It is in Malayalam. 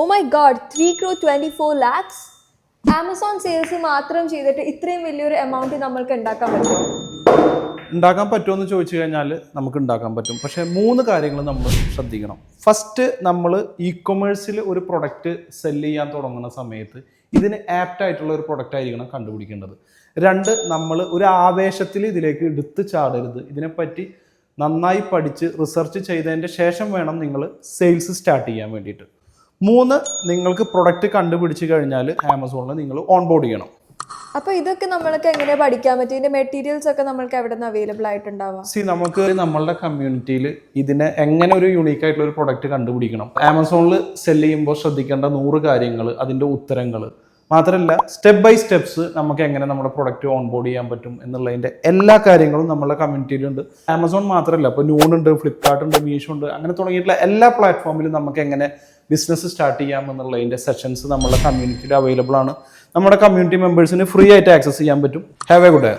Oh my God three crore twenty four lakhs Amazon sales മാത്രം ചെയ്തിട്ട് ഇത്രയും വലിയൊരു എമൗണ്ട് നമ്മൾക്ക് ഉണ്ടാക്കാൻ പറ്റും ഉണ്ടാക്കാൻ പറ്റുമോ എന്ന് ചോദിച്ചു കഴിഞ്ഞാൽ നമുക്ക് ഉണ്ടാക്കാൻ പറ്റും. പക്ഷേ മൂന്ന് കാര്യങ്ങൾ നമ്മൾ ശ്രദ്ധിക്കണം. ഫസ്റ്റ് നമ്മൾ ഇ കൊമേഴ്സിൽ ഒരു പ്രൊഡക്റ്റ് സെല്ല് ചെയ്യാൻ തുടങ്ങുന്ന സമയത്ത് ഇതിന് ആപ്റ്റ് ആയിട്ടുള്ള ഒരു പ്രൊഡക്റ്റ് ആയിരിക്കണം കണ്ടുപിടിക്കേണ്ടത്. രണ്ട് നമ്മൾ ഒരു ആവേശത്തിൽ ഇതിലേക്ക് എടുത്ത് ചാടരുത്. ഇതിനെപ്പറ്റി നന്നായി പഠിച്ച് റിസർച്ച് ചെയ്തതിന്റെ ശേഷം വേണം നിങ്ങൾ സെയിൽസ് സ്റ്റാർട്ട് ചെയ്യാൻ വേണ്ടിയിട്ട്. മൂന്ന് നിങ്ങൾക്ക് പ്രൊഡക്റ്റ് കണ്ടുപിടിച്ച് കഴിഞ്ഞാൽ ആമസോണിൽ നിങ്ങൾ ഓൺ ബോർഡ് ചെയ്യണം. അപ്പൊ ഇതൊക്കെ നമ്മൾക്ക് എങ്ങനെ പഠിക്കാൻ പറ്റും? ഇതിന്റെ മെറ്റീരിയൽസ് ഒക്കെ നമ്മൾക്ക് എവിടെ നിന്ന് അവൈലബിൾ ആയിട്ടുണ്ടാവുക സി നമുക്ക് നമ്മളുടെ കമ്മ്യൂണിറ്റിയിൽ ഇതിനെ എങ്ങനെ ഒരു യുണീക്ക് ആയിട്ടുള്ള ഒരു പ്രൊഡക്റ്റ് കണ്ടുപിടിക്കണം. ആമസോണിൽ സെൽ ചെയ്യുമ്പോൾ ശ്രദ്ധിക്കേണ്ട നൂറ് കാര്യങ്ങൾ അതിന്റെ ഉത്തരങ്ങൾ മാത്രമല്ല സ്റ്റെപ്പ് ബൈ സ്റ്റെപ്സ് നമുക്ക് എങ്ങനെ നമ്മുടെ പ്രൊഡക്റ്റ് ഓൺബോർഡ് ചെയ്യാൻ പറ്റും എന്നുള്ളതിന്റെ എല്ലാ കാര്യങ്ങളും നമ്മുടെ കമ്മ്യൂണിറ്റിയിലുണ്ട് ആമസോൺ മാത്രമല്ല ഇപ്പോൾ നൂൺ ഉണ്ട് ഫ്ലിപ്കാർട്ട് ഉണ്ട് മീഷോ ഉണ്ട് അങ്ങനെ തുടങ്ങിയിട്ടുള്ള എല്ലാ പ്ലാറ്റ്ഫോമിലും നമുക്ക് എങ്ങനെ ബിസിനസ് സ്റ്റാർട്ട് ചെയ്യാം എന്നുള്ളതിന്റെ സെഷൻസ് നമ്മുടെ കമ്മ്യൂണിറ്റിയിൽ അവൈലബിൾ ആണ്. നമ്മുടെ കമ്മ്യൂണിറ്റി മെമ്പേഴ്സിന് ഫ്രീ ആയിട്ട് ആക്സസ് ചെയ്യാൻ പറ്റും. Have A good day